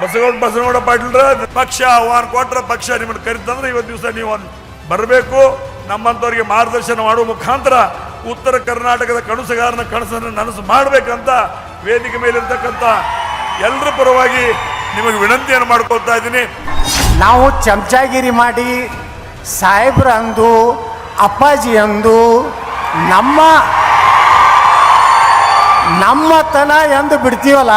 ಬಸಗೌಡ ಬಸನಗೌಡ ಪಾಟೀಲ್ರ ಪಕ್ಷ ಆಹ್ವಾನ ಕೊಟ್ಟರೆ ಪಕ್ಷ ನಿಮ್ಮನ್ನು ಕರಿತಂದ್ರೆ ಇವತ್ತು ದಿವಸ ನೀವು ಒಂದು ಬರಬೇಕು. ನಮ್ಮಂಥವ್ರಿಗೆ ಮಾರ್ಗದರ್ಶನ ಮಾಡುವ ಮುಖಾಂತರ ಉತ್ತರ ಕರ್ನಾಟಕದ ಕನಸುಗಾರನ ಕನಸನ್ನು ನನಸು ಮಾಡಬೇಕಂತ ವೇದಿಕೆ ಮೇಲಿರ್ತಕ್ಕಂಥ ಎಲ್ಲರ ಪರವಾಗಿ ನಿಮಗೆ ವಿನಂತಿಯನ್ನು ಮಾಡ್ಕೊಳ್ತಾ ಇದ್ದೀನಿ. ನಾವು ಚಮಚಾಗಿರಿ ಮಾಡಿ ಸಾಹೇಬ್ರ ಅಂದು ಅಪ್ಪಾಜಿ ಅಂದು ನಮ್ಮ ನಮ್ಮತನ ಎಂದು ಬಿಡ್ತೀವಲ್ಲ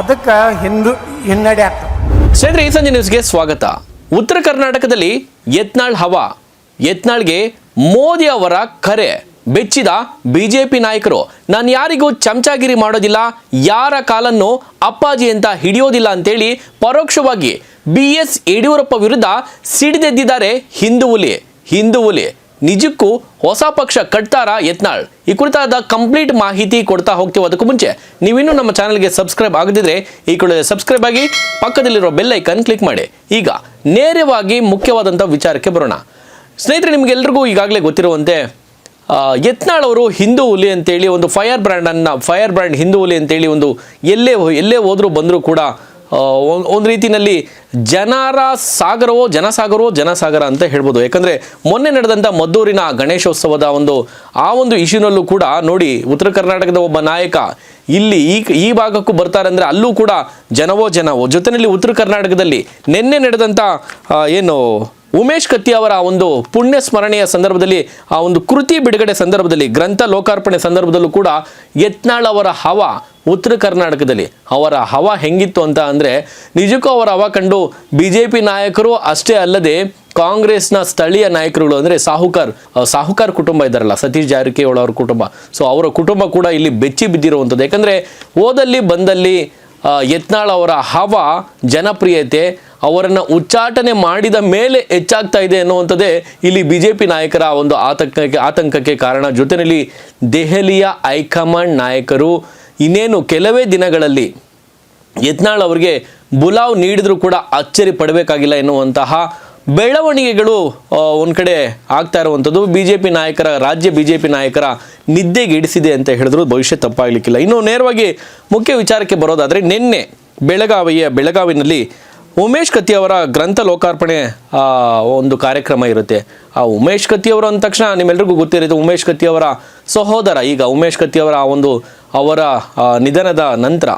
ಅದಕ್ಕೆ ಹಿಂದು ಹಿನ್ನಡೆ ಆಗ್ತದೆ. ಸ್ನೇಹಿತರೆ, ಈ ಸಂಜೆ ನ್ಯೂಸ್ಗೆ ಸ್ವಾಗತ. ಉತ್ತರ ಕರ್ನಾಟಕದಲ್ಲಿ ಯತ್ನಾಳ್ ಹವಾ, ಯತ್ನಾಳ್ಗೆ ಮೋದಿ ಅವರ ಕರೆ ಬೆಚ್ಚಿದ ಬಿಜೆಪಿ ನಾಯಕರು. ನಾನು ಯಾರಿಗೂ ಚಮಚಾಗಿರಿ ಮಾಡೋದಿಲ್ಲ, ಯಾರ ಕಾಲನ್ನು ಅಪ್ಪಾಜಿ ಅಂತ ಹಿಡಿಯೋದಿಲ್ಲ ಅಂತೇಳಿ ಪರೋಕ್ಷವಾಗಿ ಬಿ ಎಸ್ ಯಡಿಯೂರಪ್ಪ ವಿರುದ್ಧ ಸಿಡಿದೆದ್ದಿದ್ದಾರೆ ಹಿಂದೂ ಹುಲಿ ಹಿಂದೂ ಹುಲಿ ನಿಜಕ್ಕೂ ಹೊಸ ಪಕ್ಷ ಕಟ್ತಾರಾ ಯತ್ನಾಳ್? ಈ ಕುರಿತಾದ ಕಂಪ್ಲೀಟ್ ಮಾಹಿತಿ ಕೊಡ್ತಾ ಹೋಗ್ತೀವಿ. ಅದಕ್ಕೂ ಮುಂಚೆ ನೀವಿನ್ನೂ ನಮ್ಮ ಚಾನಲ್ಗೆ ಸಬ್ಸ್ಕ್ರೈಬ್ ಆಗದಿದ್ರೆ ಈ ಕೂಡಲೇ ಸಬ್ಸ್ಕ್ರೈಬ್ ಆಗಿ ಪಕ್ಕದಲ್ಲಿರೋ ಬೆಲ್ ಐಕನ್ ಕ್ಲಿಕ್ ಮಾಡಿ. ಈಗ ನೇರವಾಗಿ ಮುಖ್ಯವಾದಂಥ ವಿಚಾರಕ್ಕೆ ಬರೋಣ. ಸ್ನೇಹಿತರೆ, ನಿಮಗೆಲ್ರಿಗೂ ಈಗಾಗಲೇ ಗೊತ್ತಿರುವಂತೆ ಯತ್ನಾಳ್ ಅವರು ಹಿಂದೂ ಹುಲಿ ಅಂತೇಳಿ ಒಂದು ಫೈರ್ ಬ್ರ್ಯಾಂಡನ್ನು, ಫೈರ್ ಬ್ರ್ಯಾಂಡ್ ಹಿಂದೂ ಹುಲಿ ಅಂತೇಳಿ ಒಂದು ಎಲ್ಲೇ ಎಲ್ಲೇ ಹೋದರೂ ಬಂದರೂ ಕೂಡ ಒಂದ್- ರೀತಿಯಲ್ಲಿ ಜನರ ಸಾಗರವೋ ಜನಸಾಗರವೋ ಜನಸಾಗರ ಅಂತ ಹೇಳ್ಬೋದು. ಯಾಕಂದರೆ ಮೊನ್ನೆ ನಡೆದಂಥ ಮದ್ದೂರಿನ ಗಣೇಶೋತ್ಸವದ ಒಂದು ಆ ಒಂದು ಇಶ್ಯೂನಲ್ಲೂ ಕೂಡ ನೋಡಿ ಉತ್ತರ ಕರ್ನಾಟಕದ ಒಬ್ಬ ನಾಯಕ ಇಲ್ಲಿ ಈ ಈ ಭಾಗಕ್ಕೂ ಬರ್ತಾರೆ ಅಂದರೆ ಅಲ್ಲೂ ಕೂಡ ಜನವೋ ಜನವೋ. ಜೊತೆಯಲ್ಲಿ ಉತ್ತರ ಕರ್ನಾಟಕದಲ್ಲಿ ನಿನ್ನೆ ನಡೆದಂಥ ಏನು ಉಮೇಶ್ ಕತ್ತಿ ಅವರ ಒಂದು ಪುಣ್ಯ ಸ್ಮರಣೆಯ ಸಂದರ್ಭದಲ್ಲಿ, ಆ ಒಂದು ಕೃತಿ ಬಿಡುಗಡೆ ಸಂದರ್ಭದಲ್ಲಿ, ಗ್ರಂಥ ಲೋಕಾರ್ಪಣೆ ಸಂದರ್ಭದಲ್ಲೂ ಕೂಡ ಯತ್ನಾಳ್ ಅವರ ಹವ ಉತ್ತರ ಕರ್ನಾಟಕದಲ್ಲಿ, ಅವರ ಹವ ಹೆಂಗಿತ್ತು ಅಂತ ಅಂದರೆ, ನಿಜಕ್ಕೂ ಅವರ ಹವ ಕಂಡು ಬಿ ಜೆ ಪಿ ನಾಯಕರು ಅಷ್ಟೇ ಅಲ್ಲದೆ ಕಾಂಗ್ರೆಸ್ನ ಸ್ಥಳೀಯ ನಾಯಕರುಗಳು ಅಂದರೆ ಸಾಹುಕಾರ್ ಸಾಹುಕಾರ್ ಕುಟುಂಬ ಇದ್ದಾರಲ್ಲ, ಸತೀಶ್ ಜಾರಕಿಹೊಳಿ ಅವರ ಕುಟುಂಬ. ಸೊ ಅವರ ಕುಟುಂಬ ಕೂಡ ಇಲ್ಲಿ ಬೆಚ್ಚಿ ಬಿದ್ದಿರುವಂಥದ್ದು. ಯಾಕಂದರೆ ಓದಲ್ಲಿ ಬಂದಲ್ಲಿ ಯತ್ನಾಳ್ ಅವರ ಹವ ಜನಪ್ರಿಯತೆ ಅವರನ್ನು ಉಚ್ಚಾಟನೆ ಮಾಡಿದ ಮೇಲೆ ಹೆಚ್ಚಾಗ್ತಾ ಇದೆ ಅನ್ನುವಂಥದ್ದೇ ಇಲ್ಲಿ ಬಿ ಜೆ ಪಿ ನಾಯಕರ ಒಂದು ಆತಂಕಕ್ಕೆ ಆತಂಕಕ್ಕೆ ಕಾರಣ. ಜೊತೆಯಲ್ಲಿ ದೆಹಲಿಯ ಹೈಕಮಾಂಡ್ ನಾಯಕರು ಇನ್ನೇನು ಕೆಲವೇ ದಿನಗಳಲ್ಲಿ ಯತ್ನಾಳ್ ಅವರಿಗೆ ಬುಲಾವ್ ನೀಡಿದರೂ ಕೂಡ ಅಚ್ಚರಿ ಪಡಬೇಕಾಗಿಲ್ಲ ಎನ್ನುವಂತಹ ಬೆಳವಣಿಗೆಗಳು ಒಂದು ಕಡೆ ಆಗ್ತಾ ಇರುವಂಥದ್ದು. ಬಿ ಜೆ ಪಿ ನಾಯಕರ ರಾಜ್ಯ ಬಿ ಜೆ ಪಿ ನಾಯಕರ ನಿದ್ದೆಗೆಡಿಸಿದೆ ಅಂತ ಹೇಳಿದ್ರು. ಭವಿಷ್ಯ ತಪ್ಪಾಗಲಿಕ್ಕಿಲ್ಲ. ಇನ್ನು ನೇರವಾಗಿ ಮುಖ್ಯ ವಿಚಾರಕ್ಕೆ ಬರೋದಾದರೆ ನಿನ್ನೆ ಬೆಳಗಾವಿಯ ಬೆಳಗಾವಿನಲ್ಲಿ ಉಮೇಶ್ ಕತ್ತಿಯವರ ಗ್ರಂಥ ಲೋಕಾರ್ಪಣೆ ಒಂದು ಕಾರ್ಯಕ್ರಮ ಇರುತ್ತೆ. ಆ ಉಮೇಶ್ ಕತ್ತಿಯವರು ಅಂದ ತಕ್ಷಣ ನಿಮ್ಮೆಲ್ರಿಗೂ ಗೊತ್ತಿರುತ್ತೆ ಉಮೇಶ್ ಕತ್ತಿಯವರ ಸಹೋದರ ಈಗ ಉಮೇಶ್ ಕತ್ತಿಯವರ ಆ ಒಂದು ಅವರ ನಿಧನದ ನಂತರ.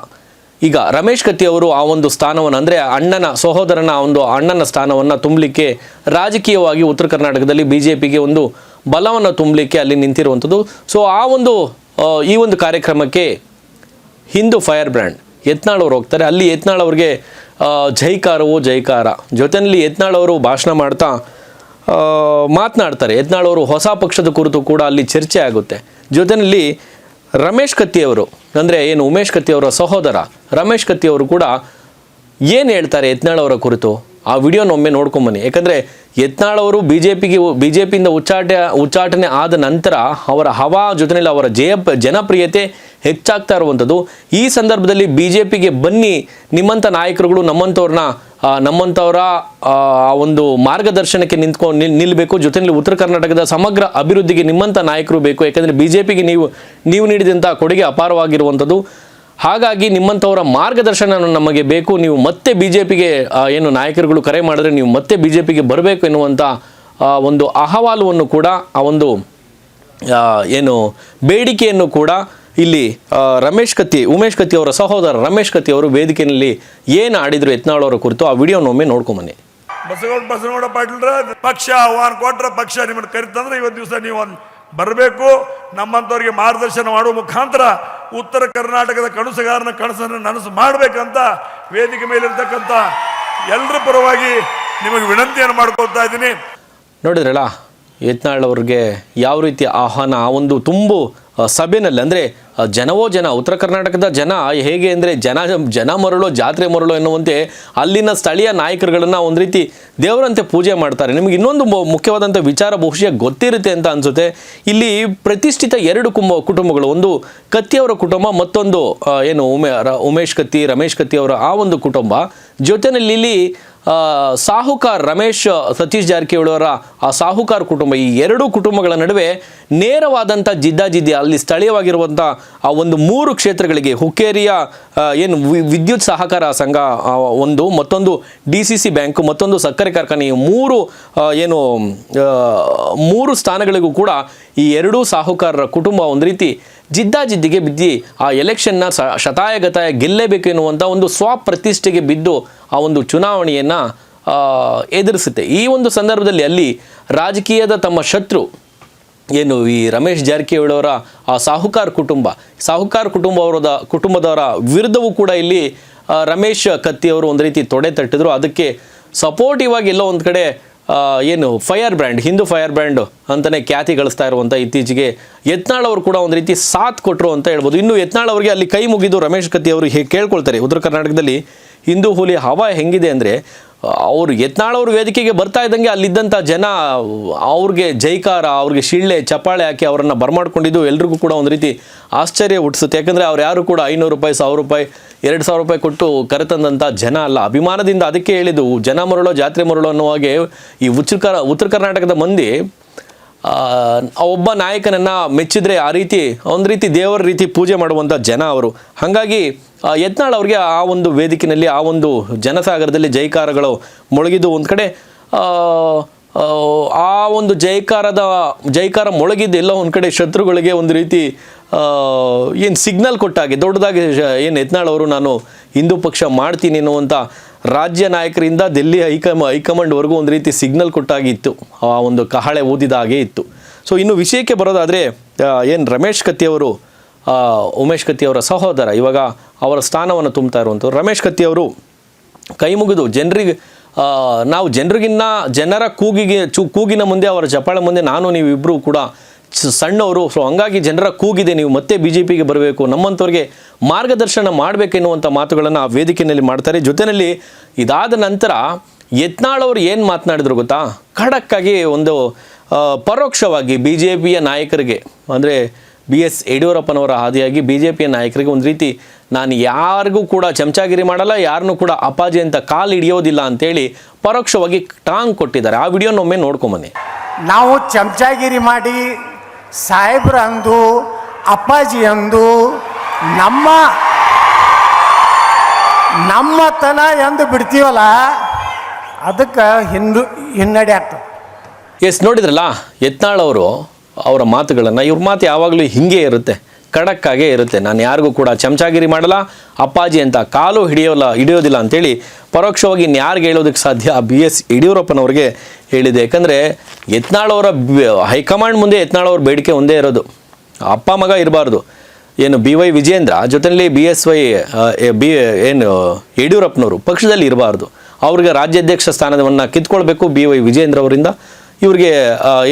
ಈಗ ರಮೇಶ್ ಕತ್ತಿಯವರು ಆ ಒಂದು ಸ್ಥಾನವನ್ನು ಅಂದರೆ ಅಣ್ಣನ ಸಹೋದರನ ಒಂದು ಅಣ್ಣನ ಸ್ಥಾನವನ್ನು ತುಂಬಲಿಕ್ಕೆ ರಾಜಕೀಯವಾಗಿ ಉತ್ತರ ಕರ್ನಾಟಕದಲ್ಲಿ ಬಿ ಜೆ ಪಿಗೆ ಒಂದು ಬಲವನ್ನು ತುಂಬಲಿಕ್ಕೆ ಅಲ್ಲಿ ನಿಂತಿರುವಂಥದ್ದು. ಸೊ ಆ ಒಂದು ಈ ಒಂದು ಕಾರ್ಯಕ್ರಮಕ್ಕೆ ಹಿಂದೂ ಫೈರ್ ಬ್ರ್ಯಾಂಡ್ ಯತ್ನಾಳ್ ಅವರು ಹೋಗ್ತಾರೆ. ಅಲ್ಲಿ ಯತ್ನಾಳ್ ಅವ್ರಿಗೆ ಆ, ಜೈಕಾರವೋ ಜೈಕಾರ. ಜೊತೆಯಲ್ಲಿ ಯತ್ನಾಳ್ ಅವರು ಭಾಷಣ ಮಾಡ್ತಾ ಮಾತನಾಡ್ತಾರೆ. ಯತ್ನಾಳ್ ಅವರು ಹೊಸ ಪಕ್ಷದ ಕುರಿತು ಕೂಡ ಅಲ್ಲಿ ಚರ್ಚೆ ಆಗುತ್ತೆ. ಜೊತೆಯಲ್ಲಿ ರಮೇಶ್ ಕತ್ತಿಯವರು ಅಂದರೆ ಏನು ಉಮೇಶ್ ಕತ್ತಿ ಅವರ ಸಹೋದರ ರಮೇಶ್ ಕತ್ತಿಯವರು ಕೂಡ ಏನು ಹೇಳ್ತಾರೆ ಯತ್ನಾಳ್ ಅವರ ಕುರಿತು? ಆ ವಿಡಿಯೋನ ಒಮ್ಮೆ ನೋಡ್ಕೊಂಬನ್ನಿ ಯಾಕಂದರೆ ಯತ್ನಾಳ್ ಅವರು ಬಿ ಜೆ ಪಿಗೆ ಬಿ ಜೆ ಪಿಯಿಂದ ಉಚ್ಚಾಟ, ಉಚ್ಚಾಟನೆ ಆದ ನಂತರ ಅವರ ಹವಾ ಜೊತೆಯಲ್ಲಿ ಅವರ ಜಯ, ಜನಪ್ರಿಯತೆ ಹೆಚ್ಚಾಗ್ತಾ ಇರುವಂಥದ್ದು. ಈ ಸಂದರ್ಭದಲ್ಲಿ ಬಿ ಜೆ ಪಿಗೆ ಬನ್ನಿ, ನಿಮ್ಮಂಥ ನಾಯಕರುಗಳು ನಮ್ಮಂಥವ್ರನ್ನ ನಮ್ಮಂಥವರ ಒಂದು ಮಾರ್ಗದರ್ಶನಕ್ಕೆ ನಿಂತ್ಕೊಂಡು ನಿಲ್ ನಿಲ್ಲಬೇಕು ಜೊತೆಯಲ್ಲಿ ಉತ್ತರ ಕರ್ನಾಟಕದ ಸಮಗ್ರ ಅಭಿವೃದ್ಧಿಗೆ ನಿಮ್ಮಂಥ ನಾಯಕರು ಬೇಕು. ಯಾಕಂದರೆ ಬಿ ನೀವು ನೀವು ನೀಡಿದಂಥ ಕೊಡುಗೆ ಅಪಾರವಾಗಿರುವಂಥದ್ದು. ಹಾಗಾಗಿ ನಿಮ್ಮಂಥವರ ಮಾರ್ಗದರ್ಶನ ನಮಗೆ ಬೇಕು. ನೀವು ಮತ್ತೆ ಬಿ ಜೆ ಪಿಗೆ ಏನು ನಾಯಕರುಗಳು ಕರೆ ಮಾಡಿದ್ರೆ ನೀವು ಮತ್ತೆ ಬಿ ಜೆ ಪಿಗೆ ಬರಬೇಕು ಎನ್ನುವಂಥ ಒಂದು ಅಹವಾಲುವನ್ನು ಕೂಡ, ಆ ಒಂದು ಏನು ಬೇಡಿಕೆಯನ್ನು ಕೂಡ ಇಲ್ಲಿ ರಮೇಶ್ ಕತ್ತಿ, ಉಮೇಶ್ ಕತ್ತಿ ಅವರ ಸಹೋದರ ರಮೇಶ್ ಕತ್ತಿ ಅವರು ವೇದಿಕೆಯಲ್ಲಿ ಏನು ಆಡಿದ್ರು ಯತ್ನಾಳ್ ಕುರಿತು ಆ ವಿಡಿಯೋನೊಮ್ಮೆ ನೋಡ್ಕೊಂಬನ್ನಿ ಬಸಗೌಡ ಬಸವನಗೌಡ ಪಾಟೀಲ್ರ ಪಕ್ಷ ಆಹ್ವಾನ ಕೊಟ್ರ ಪಕ್ಷ ನಿಮ್ಮನ್ನು ಕರಿತಂದ್ರೆ ಇವತ್ತು ದಿವಸ ನೀವು ಒಂದು ಬರಬೇಕು. ನಮ್ಮಂಥವ್ರಿಗೆ ಮಾರ್ಗದರ್ಶನ ಮಾಡುವ ಮುಖಾಂತರ ಉತ್ತರ ಕರ್ನಾಟಕದ ಕನಸುಗಾರನ ಕನಸನ್ನು ನನಸು ಮಾಡಬೇಕಂತ ವೇದಿಕೆ ಮೇಲಿರ್ತಕ್ಕಂಥ ಎಲ್ಲರ ಪರವಾಗಿ ನಿಮಗೆ ವಿನಂತಿಯನ್ನು ಮಾಡ್ಕೊಳ್ತಾ ಇದ್ದೀನಿ. ನೋಡಿದ್ರಲ್ಲ, ಯತ್ನಾಳ್ ಅವ್ರಿಗೆ ಯಾವ ರೀತಿ ಆಹ್ವಾನ, ಆ ಒಂದು ತುಂಬು ಸಭೆಯಲ್ಲಿ ಅಂದರೆ ಜನವೋ ಜನ, ಉತ್ತರ ಕರ್ನಾಟಕದ ಜನ ಹೇಗೆ ಅಂದರೆ ಜನ ಜನ ಮರಳೋ, ಜಾತ್ರೆ ಮರಳು ಎನ್ನುವಂತೆ ಅಲ್ಲಿನ ಸ್ಥಳೀಯ ನಾಯಕರುಗಳನ್ನು ಒಂದು ರೀತಿ ದೇವರಂತೆ ಪೂಜೆ ಮಾಡ್ತಾರೆ. ನಿಮಗೆ ಇನ್ನೊಂದು ಮುಖ್ಯವಾದಂಥ ವಿಚಾರ ಬಹುಶಃ ಗೊತ್ತಿರುತ್ತೆ ಅಂತ ಅನಿಸುತ್ತೆ. ಇಲ್ಲಿ ಪ್ರತಿಷ್ಠಿತ ಎರಡು ಕುಂಬ, ಕುಟುಂಬಗಳು, ಒಂದು ಕತ್ತಿಯವರ ಕುಟುಂಬ, ಮತ್ತೊಂದು ಏನು ಉಮೇ ಉಮೇಶ್ ಕತ್ತಿ, ರಮೇಶ್ ಕತ್ತಿ ಅವರ ಆ ಒಂದು ಕುಟುಂಬ. ಜೊತೆಯಲ್ಲಿ ಇಲ್ಲಿ ಸಾಹುಕಾರ್ ರಮೇಶ್, ಸತೀಶ್ ಜಾರಕಿಹೊಳಿ ಅವರ ಆ ಸಾಹುಕಾರ್ ಕುಟುಂಬ, ಈ ಎರಡೂ ಕುಟುಂಬಗಳ ನಡುವೆ ನೇರವಾದಂಥ ಜಿದ್ದಾಜಿದ್ದಿ, ಅಲ್ಲಿ ಸ್ಥಳೀಯವಾಗಿರುವಂಥ ಆ ಒಂದು ಮೂರು ಕ್ಷೇತ್ರಗಳಿಗೆ, ಹುಕ್ಕೇರಿಯ ಏನು ವಿದ್ಯುತ್ ಸಹಕಾರ ಸಂಘ ಒಂದು, ಮತ್ತೊಂದು ಡಿ ಸಿ ಸಿ ಬ್ಯಾಂಕು, ಮತ್ತೊಂದು ಸಕ್ಕರೆ ಕಾರ್ಖಾನೆ ಮೂರು ಏನು ಮೂರು ಸ್ಥಾನಗಳಿಗೂ ಕೂಡ ಈ ಎರಡೂ ಸಾಹುಕಾರರ ಕುಟುಂಬ ಒಂದು ರೀತಿ ಜಿದ್ದಾಜಿದ್ದಿಗೆ ಬಿದ್ದು ಆ ಎಲೆಕ್ಷನ್ನ ಶತಾಯಗತಾಯ ಗೆಲ್ಲಬೇಕು ಎನ್ನುವಂಥ ಒಂದು ಸ್ವಪ್ರತಿಷ್ಠೆಗೆ ಬಿದ್ದು ಆ ಒಂದು ಚುನಾವಣೆಯನ್ನು ಎದುರಿಸುತ್ತೆ. ಈ ಒಂದು ಸಂದರ್ಭದಲ್ಲಿ ಅಲ್ಲಿ ರಾಜಕೀಯದ ತಮ್ಮ ಶತ್ರು ಏನು ಈ ರಮೇಶ್ ಜಾರಕಿಹೊಳಿ ಅವರ ಆ ಸಾಹುಕಾರ ಕುಟುಂಬ ಸಾಹುಕಾರ ಕುಟುಂಬ ಅವರದ ಕುಟುಂಬದವರ ವಿರುದ್ಧವೂ ಕೂಡ ಇಲ್ಲಿ ರಮೇಶ್ ಕತ್ತಿ ಅವರು ಒಂದು ರೀತಿ ತೊಡೆ ತಟ್ಟಿದ್ರು. ಅದಕ್ಕೆ ಸಪೋರ್ಟಿವ್ ಆಗಿ ಎಲ್ಲೋ ಒಂದು ಕಡೆ ಏನು fire brand, Hindu fire brand ಅಂತಲೇ ಖ್ಯಾತಿ ಗಳಿಸ್ತಾ ಇರುವಂಥ ಇತ್ತೀಚೆಗೆ ಯತ್ನಾಳ್ ಅವರು ಕೂಡ ಒಂದು ರೀತಿ ಸಾಥ್ ಕೊಟ್ಟರು ಅಂತ ಹೇಳ್ಬೋದು. ಇನ್ನು ಯತ್ನಾಳ್ ಅವರಿಗೆ ಅಲ್ಲಿ ಕೈ ಮುಗಿದು ರಮೇಶ್ ಕತ್ತಿ ಅವರು ಹೇ ಕೇಳ್ಕೊಳ್ತಾರೆ. ಉತ್ತರ ಕರ್ನಾಟಕದಲ್ಲಿ ಹಿಂದೂ ಹುಲಿ ಹವಾ ಹೆಂಗಿದೆ ಅಂದರೆ ಅವರು ಎತ್ನಾಳವ್ರ ವೇದಿಕೆಗೆ ಬರ್ತಾ ಇದ್ದಂಗೆ ಅಲ್ಲಿದ್ದಂಥ ಜನ, ಅವ್ರಿಗೆ ಜೈಕಾರ, ಅವ್ರಿಗೆ ಶಿಳ್ಳೆ, ಚಪ್ಪಾಳೆ ಹಾಕಿ ಅವರನ್ನು ಬರಮಾಡ್ಕೊಂಡಿದ್ದು ಎಲ್ರಿಗೂ ಕೂಡ ಒಂದು ರೀತಿ ಆಶ್ಚರ್ಯ ಹುಟ್ಟಿಸುತ್ತೆ. ಯಾಕಂದರೆ ಅವ್ರು ಯಾರು ಕೂಡ ಐನೂರು ರೂಪಾಯಿ, ಸಾವಿರ ರೂಪಾಯಿ, ಎರಡು ಸಾವಿರ ರೂಪಾಯಿ ಕೊಟ್ಟು ಕರೆತಂದಂಥ ಜನ ಅಲ್ಲ. ಅಭಿಮಾನದಿಂದ ಅದಕ್ಕೆ ಹೇಳಿದ್ದು, ಜನ ಮರಳೋ, ಜಾತ್ರೆ ಮರಳೋ ಅನ್ನೋ ಹಾಗೆ ಈ ಉತ್ತರ ಉತ್ತರ ಕರ್ನಾಟಕದ ಮಂದಿ ಒಬ್ಬ ನಾಯಕನನ್ನು ಮೆಚ್ಚಿದ್ರೆ ಆ ರೀತಿ, ಒಂದು ರೀತಿ ದೇವರ ರೀತಿ ಪೂಜೆ ಮಾಡುವಂಥ ಜನ ಅವರು. ಹಾಗಾಗಿ ಯತ್ನಾಳ್ ಅವ್ರಿಗೆ ಆ ಒಂದು ವೇದಿಕೆಯಲ್ಲಿ ಆ ಒಂದು ಜನಸಾಗರದಲ್ಲಿ ಜೈಕಾರಗಳು ಮೊಳಗಿದ್ದು ಒಂದು ಕಡೆ ಆ, ಒಂದು ಜೈಕಾರದ ಜೈಕಾರ ಮೊಳಗಿದ್ದು ಎಲ್ಲ ಒಂದು ಕಡೆ ಶತ್ರುಗಳಿಗೆ ಒಂದು ರೀತಿ ಏನು ಸಿಗ್ನಲ್ ಕೊಟ್ಟಾಗೆ ದೊಡ್ಡದಾಗಿ ಏನು ಯತ್ನಾಳ್ ಅವರು ನಾನು ಹಿಂದೂ ಪಕ್ಷ ಮಾಡ್ತೀನಿ ಅನ್ನುವಂಥ ರಾಜ್ಯ ನಾಯಕರಿಂದ ದೆಲ್ಲಿ ಹೈಕಮ ಹೈಕಮಾಂಡ್ವರೆಗೂ ಒಂದು ರೀತಿ ಸಿಗ್ನಲ್ ಕೊಟ್ಟಾಗಿ ಇತ್ತು ಆ ಒಂದು ಕಹಳೆ ಊದಿದ ಹಾಗೆ ಇತ್ತು. ಸೊ ಇನ್ನು ವಿಷಯಕ್ಕೆ ಬರೋದಾದರೆ ಏನು ರಮೇಶ್ ಕತ್ತಿ ಅವರು ಆ, ಉಮೇಶ್ ಕತ್ತಿ ಅವರ ಸಹೋದರ, ಇವಾಗ ಅವರ ಸ್ಥಾನವನ್ನು ತುಂಬ್ತಾ ಇರುವಂಥವ್ರು. ರಮೇಶ್ ಕತ್ತಿ ಅವರು ಕೈ ಮುಗಿದು ಜನರಿಗೆ ನಾವು ಜನರಿಗಿನ್ನ, ಜನರ ಕೂಗಿಗೆ, ಚು, ಕೂಗಿನ ಮುಂದೆ, ಅವರ ಚಪ್ಪಾಳೆ ಮುಂದೆ ನಾನು ನೀವಿಬ್ಬರು ಕೂಡ ಸಣ್ಣವರು. ಸೊ ಹಂಗಾಗಿ ಜನರ ಕೂಗಿದೆ, ನೀವು ಮತ್ತೆ ಬಿ ಜೆ ಪಿಗೆ ಬರಬೇಕು. ನಮ್ಮಂಥವ್ರಿಗೆ ಮಾರ್ಗದರ್ಶನ ಮಾಡಬೇಕೆನ್ನುವಂಥ ಮಾತುಗಳನ್ನು ಆ ವೇದಿಕೆಯಲ್ಲಿ ಮಾಡ್ತಾರೆ. ಜೊತೆಯಲ್ಲಿ ಇದಾದ ನಂತರ ಯತ್ನಾಳ್ ಅವರು ಏನು ಮಾತನಾಡಿದ್ರು ಗೊತ್ತಾ? ಖಡಕ್ಕಾಗಿ ಒಂದು ಪರೋಕ್ಷವಾಗಿ ಬಿ ಜೆ ಪಿಯ ನಾಯಕರಿಗೆ, ಅಂದರೆ ಬಿ ಎಸ್ ಯಡಿಯೂರಪ್ಪನವರ ಹಾದಿಯಾಗಿ ಬಿ ಜೆ ಪಿಯ ನಾಯಕರಿಗೆ ಒಂದು ರೀತಿ ನಾನು ಯಾರಿಗೂ ಕೂಡ ಚಮಚಾಗಿರಿ ಮಾಡಲ್ಲ ಯಾರನ್ನೂ ಕೂಡ ಅಪ್ಪಾಜಿ ಅಂತ ಕಾಲು ಹಿಡಿಯೋದಿಲ್ಲ ಅಂತೇಳಿ ಪರೋಕ್ಷವಾಗಿ ಟಾಂಗ್ ಕೊಟ್ಟಿದ್ದಾರೆ. ಆ ವಿಡಿಯೋನೊಮ್ಮೆ ನೋಡ್ಕೊಂಬನ್ನಿ ನಾವು ಚಮಚಾಗಿರಿ ಮಾಡಿ ಸಾಹೇಬ್ರ ಅಂದು ಅಪ್ಪಾಜಿ ಅಂದು ನಮ್ಮ ನಮ್ಮತನ ಎಂದು ಬಿಡ್ತೀವಲ್ಲ ಅದಕ್ಕೆ ಹಿಂದು ಹಿನ್ನಡೆ ಆಗ್ತದೆ. ಎಸ್ ನೋಡಿದ್ರಲ್ಲ ಯತ್ನಾಳ್ ಅವರು ಅವರ ಮಾತುಗಳನ್ನು, ಇವ್ರ ಮಾತು ಯಾವಾಗಲೂ ಹಿಂಗೆ ಇರುತ್ತೆ, ಖಡಕ್ಕಾಗೇ ಇರುತ್ತೆ. ನಾನು ಯಾರಿಗೂ ಕೂಡ ಚಮಚಾಗಿರಿ ಮಾಡಲ್ಲ. ಅಪ್ಪಾಜಿ ಅಂತ ಕಾಲು ಹಿಡಿಯೋಲ್ಲ ಹಿಡಿಯೋದಿಲ್ಲ ಅಂತೇಳಿ ಪರೋಕ್ಷವಾಗಿ ಇನ್ಯಾರಿಗೆ ಹೇಳೋದಕ್ಕೆ ಸಾಧ್ಯ? ಬಿ ಎಸ್ ಯಡಿಯೂರಪ್ಪನವ್ರಿಗೆ ಹೇಳಿದೆ. ಯಾಕಂದರೆ ಯತ್ನಾಳವರ ಹೈಕಮಾಂಡ್ ಮುಂದೆ ಯತ್ನಾಳವ್ರ ಬೇಡಿಕೆ ಒಂದೇ ಇರೋದು. ಅಪ್ಪ ಮಗ ಇರಬಾರ್ದು. ಏನು ಬಿ ವೈ ವಿಜೇಂದ್ರ ಜೊತೆಯಲ್ಲಿ ಬಿ ಎಸ್ ವೈ ಬಿ, ಏನು ಯಡಿಯೂರಪ್ಪನವರು ಪಕ್ಷದಲ್ಲಿ ಇರಬಾರ್ದು. ಅವ್ರಿಗೆ ರಾಜ್ಯಾಧ್ಯಕ್ಷ ಸ್ಥಾನವನ್ನು ಕಿತ್ಕೊಳ್ಬೇಕು ಬಿ ವೈ ವಿಜೇಂದ್ರ ಅವರಿಂದ. ಇವ್ರಿಗೆ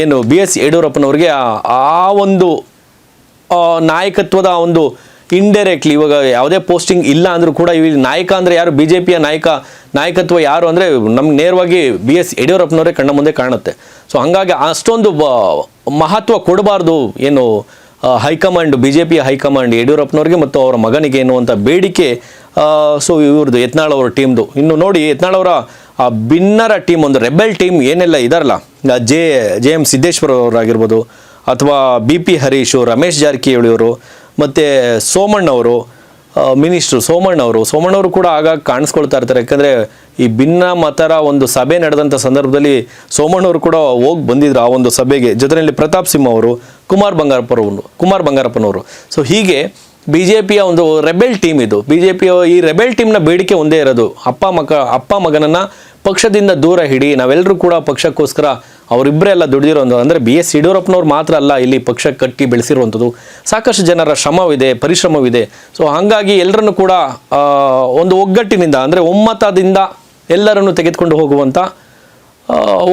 ಏನು ಬಿ ಎಸ್ ಯಡಿಯೂರಪ್ಪನವ್ರಿಗೆ ಆ- ಒಂದು ನಾಯಕತ್ವದ ಒಂದು ಇಂಡೈರೆಕ್ಟ್ಲಿ ಇವಾಗ ಯಾವುದೇ ಪೋಸ್ಟಿಂಗ್ ಇಲ್ಲ ಅಂದರೂ ಕೂಡ ಇವ್ ನಾಯಕ ಅಂದರೆ ಯಾರು? ಬಿ ಜೆ ಪಿಯ ನಾಯಕ, ನಾಯಕತ್ವ ಯಾರು ಅಂದರೆ ನಮ್ಗೆ ನೇರವಾಗಿ ಬಿ ಎಸ್ ಯಡಿಯೂರಪ್ಪನವರೇ ಕಣ್ಣ ಮುಂದೆ ಕಾಣುತ್ತೆ. ಸೊ ಹಾಗಾಗಿ ಅಷ್ಟೊಂದು ಮಹತ್ವ ಕೊಡಬಾರ್ದು ಏನು ಹೈಕಮಾಂಡ್ ಬಿ ಜೆ ಪಿಯ ಹೈಕಮಾಂಡ್ ಯಡಿಯೂರಪ್ಪನವ್ರಿಗೆ ಮತ್ತು ಅವರ ಮಗನಿಗೆ ಎನ್ನುವಂಥ ಬೇಡಿಕೆ ಸೊ ಇವ್ರದ್ದು ಯತ್ನಾಳ್ ಅವರ ಟೀಮ್ದು ಇನ್ನು ನೋಡಿ, ಯತ್ನಾಳ್ ಅವರ ಆ ಬಿನ್ನರ ಟೀಮ್, ಒಂದು ರೆಬೆಲ್ ಟೀಮ್ ಏನೆಲ್ಲ ಇದಾರಲ್ಲ ಜೆ ಜೆ ಎಂ ಸಿದ್ದೇಶ್ವರ ಅವರಾಗಿರ್ಬೋದು, ಅಥವಾ ಬಿ ಪಿ ಹರೀಶು, ರಮೇಶ್ ಜಾರಕಿಹೊಳಿ ಅವರು, ಮತ್ತು ಸೋಮಣ್ಣ ಅವರು ಮಿನಿಸ್ಟ್ರು ಸೋಮಣ್ಣ ಅವರು ಸೋಮಣ್ಣ ಅವರು ಕೂಡ ಆಗಾಗ ಕಾಣಿಸ್ಕೊಳ್ತಾ ಇರ್ತಾರೆ. ಯಾಕಂದರೆ ಈ ಭಿನ್ನ ಮತರ ಒಂದು ಸಭೆ ನಡೆದಂಥ ಸಂದರ್ಭದಲ್ಲಿ ಸೋಮಣ್ಣ ಅವರು ಕೂಡ ಹೋಗಿ ಬಂದಿದ್ರು ಆ ಒಂದು ಸಭೆಗೆ. ಜೊತೆಯಲ್ಲಿ ಪ್ರತಾಪ್ ಸಿಂಹ ಅವರು, ಕುಮಾರ್ ಬಂಗಾರಪ್ಪರವರು ಕುಮಾರ್ ಬಂಗಾರಪ್ಪನವರು. ಸೊ ಹೀಗೆ ಬಿ ಜೆ ಪಿಯ ಒಂದು ರೆಬೆಲ್ ಟೀಮ್ ಇದು. ಬಿ ಜೆ ಪಿಯ ಈ ರೆಬೆಲ್ ಟೀಮ್ನ ಬೇಡಿಕೆ ಒಂದೇ ಇರೋದು. ಅಪ್ಪ ಮಗ ಅಪ್ಪ ಮಗನನ್ನು ಪಕ್ಷದಿಂದ ದೂರ ಹಿಡಿ ನಾವೆಲ್ಲರೂ ಕೂಡ ಪಕ್ಷಕ್ಕೋಸ್ಕರ ಅವರಿಬ್ಬರೇ ಎಲ್ಲ ದುಡಿದಿರೋ ಒಂದು ಅಂದರೆ ಬಿ ಎಸ್ ಯಡಿಯೂರಪ್ಪನವ್ರು ಮಾತ್ರ ಅಲ್ಲ, ಇಲ್ಲಿ ಪಕ್ಷ ಕಟ್ಟಿ ಬೆಳೆಸಿರುವಂಥದ್ದು. ಸಾಕಷ್ಟು ಜನರ ಶ್ರಮವಿದೆ, ಪರಿಶ್ರಮವಿದೆ. ಸೊ ಹಾಗಾಗಿ ಎಲ್ಲರನ್ನು ಕೂಡ ಒಂದು ಒಗ್ಗಟ್ಟಿನಿಂದ, ಅಂದರೆ ಒಮ್ಮತದಿಂದ ಎಲ್ಲರನ್ನು ತೆಗೆದುಕೊಂಡು ಹೋಗುವಂಥ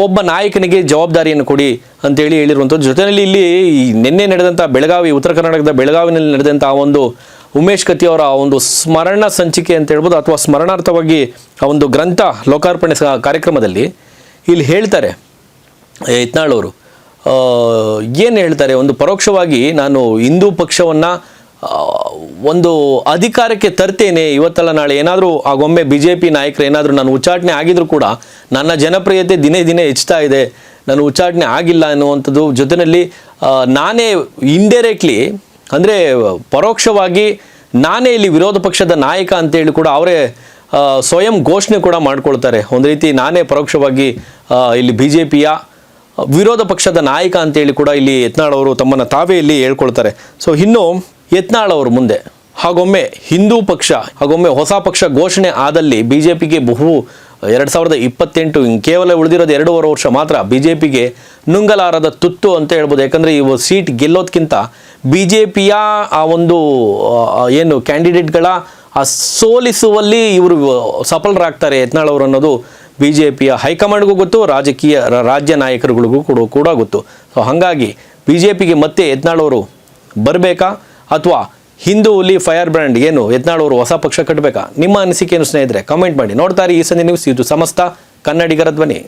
ಒಬ್ಬ ನಾಯಕನಿಗೆ ಜವಾಬ್ದಾರಿಯನ್ನು ಕೊಡಿ ಅಂತೇಳಿ ಹೇಳಿರುವಂಥದ್ದು. ಜೊತೆಯಲ್ಲಿ ಇಲ್ಲಿ ನಿನ್ನೆ ನಡೆದಂಥ ಬೆಳಗಾವಿ, ಉತ್ತರ ಕರ್ನಾಟಕದ ಬೆಳಗಾವಿನಲ್ಲಿ ನಡೆದಂಥ ಒಂದು ಉಮೇಶ್ ಕತಿ ಅವರ ಒಂದು ಸ್ಮರಣ ಸಂಚಿಕೆ ಅಂತ ಹೇಳ್ಬೋದು, ಅಥವಾ ಸ್ಮರಣಾರ್ಥವಾಗಿ ಆ ಒಂದು ಗ್ರಂಥ ಲೋಕಾರ್ಪಣೆ ಕಾರ್ಯಕ್ರಮದಲ್ಲಿ ಇಲ್ಲಿ ಹೇಳ್ತಾರೆ. ಇತ್ನಾಳವರು ಏನು ಹೇಳ್ತಾರೆ, ಒಂದು ಪರೋಕ್ಷವಾಗಿ ನಾನು ಹಿಂದೂ ಪಕ್ಷವನ್ನು ಒಂದು ಅಧಿಕಾರಕ್ಕೆ ತರ್ತೇನೆ, ಇವತ್ತಲ್ಲ ನಾಳೆ ಏನಾದರೂ ಆಗೊಮ್ಮೆ ಬಿ ಜೆ ಪಿ ನಾಯಕರು ಏನಾದರೂ ನಾನು ಉಚ್ಚಾಟನೆ ಆಗಿದ್ರು ಕೂಡ ನನ್ನ ಜನಪ್ರಿಯತೆ ದಿನೇ ದಿನೇ ಹೆಚ್ಚುತ್ತಾ ಇದೆ ನಾನು ಉಚ್ಚಾಟನೆ ಆಗಿಲ್ಲ ಅನ್ನುವಂಥದ್ದು ಜೊತೆಯಲ್ಲಿ ನಾನೇ ಇಂಡೈರೆಕ್ಟ್ಲಿ ಅಂದರೆ, ಪರೋಕ್ಷವಾಗಿ ನಾನೇ ಇಲ್ಲಿ ವಿರೋಧ ಪಕ್ಷದ ನಾಯಕ ಅಂತೇಳಿ ಕೂಡ ಅವರೇ ಸ್ವಯಂ ಘೋಷಣೆ ಕೂಡ ಮಾಡ್ಕೊಳ್ತಾರೆ. ಒಂದು ರೀತಿ ನಾನೇ ಪರೋಕ್ಷವಾಗಿ ಇಲ್ಲಿ ಬಿ ಜೆ ಪಿಯ ವಿರೋಧ ಪಕ್ಷದ ನಾಯಕ ಅಂತೇಳಿ ಕೂಡ ಇಲ್ಲಿ ಯತ್ನಾಳ್ ಅವರು ತಮ್ಮನ್ನು ತಾವೇ ಇಲ್ಲಿ ಹೇಳ್ಕೊಳ್ತಾರೆ. ಸೊ ಇನ್ನು ಯತ್ನಾಳ್ ಅವರು ಮುಂದೆ, ಹಾಗೊಮ್ಮೆ ಹಿಂದೂ ಪಕ್ಷ, ಹಾಗೊಮ್ಮೆ ಹೊಸ ಪಕ್ಷ ಘೋಷಣೆ ಆದಲ್ಲಿ ಬಿ ಜೆ ಪಿಗೆ ಬಹು, ಎರಡು ಸಾವಿರದ ಇಪ್ಪತ್ತೆಂಟು ಕೇವಲ ಉಳಿದಿರೋದು ಎರಡೂವರೆ ವರ್ಷ ಮಾತ್ರ ಬಿ ಜೆ ಪಿಗೆ ನುಂಗಲಾರದ ತುತ್ತು ಅಂತ ಹೇಳ್ಬೋದು. ಯಾಕಂದರೆ ಇವು ಸೀಟ್ ಗೆಲ್ಲೋದಕ್ಕಿಂತ ಬಿ ಜೆ ಪಿಯ ಆ ಒಂದು ಏನು ಕ್ಯಾಂಡಿಡೇಟ್ಗಳ ಆ ಸೋಲಿಸುವಲ್ಲಿ ಇವರು ಸಫಲರಾಗ್ತಾರೆ ಯತ್ನಾಳ್ ಅವರು ಅನ್ನೋದು ಬಿ ಜೆ ಪಿಯ ಹೈಕಮಾಂಡ್ಗೂ ಗೊತ್ತು, ರಾಜಕೀಯ ರಾಜ್ಯ ನಾಯಕರುಗಳಿಗೂ ಕೂಡ ಕೂಡ ಗೊತ್ತು. ಸೊ ಹಾಗಾಗಿ ಬಿ ಜೆ ಪಿಗೆ ಮತ್ತೆ ಯತ್ನಾಳ್ ಅವರು ಬರಬೇಕಾ? ಅಥವಾ ಹಿಂದೂ ಹುಲಿ ಫೈರ್ ಬ್ರ್ಯಾಂಡ್ ಏನು ಯತ್ನಾಳ್ ಅವರು ಹೊಸ ಪಕ್ಷ ಕಟ್ಟಬೇಕಾ ನಿಮ್ಮ ಅನಿಸಿಕೆಯನ್ನು ಸ್ನೇಹಿತರೆ ಕಮೆಂಟ್ ಮಾಡಿ. ನೋಡ್ತಾರೆ ಈ ಸಂಜೆ ನ್ಯೂಸ್ ಇದು ಸಮಸ್ತ ಕನ್ನಡಿಗರ ಧ್ವನಿ.